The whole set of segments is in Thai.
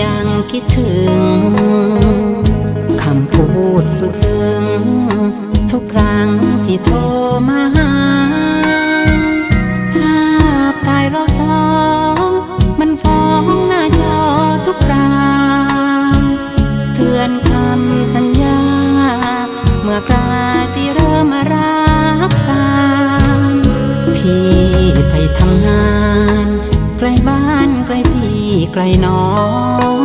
ยังคิดถึง คำพูดสุดซึ้งทุกครั้งที่โทรมาหาภาพถ่ายเราสอง มันฟ้องหน้าจอทุกครั้งเตือนคำสัญญา เมื่อกราที่เริ่มรักกันพี่ไปทำงาน ไกลน้อง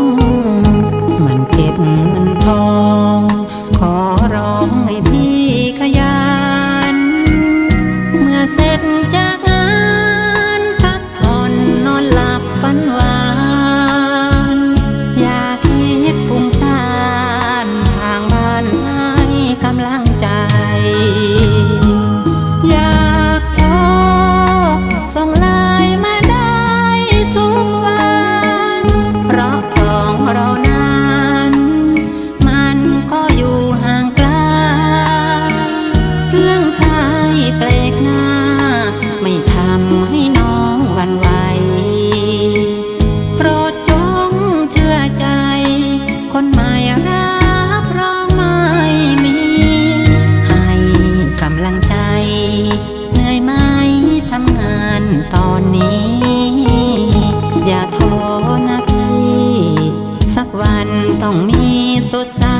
thoughts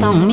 动。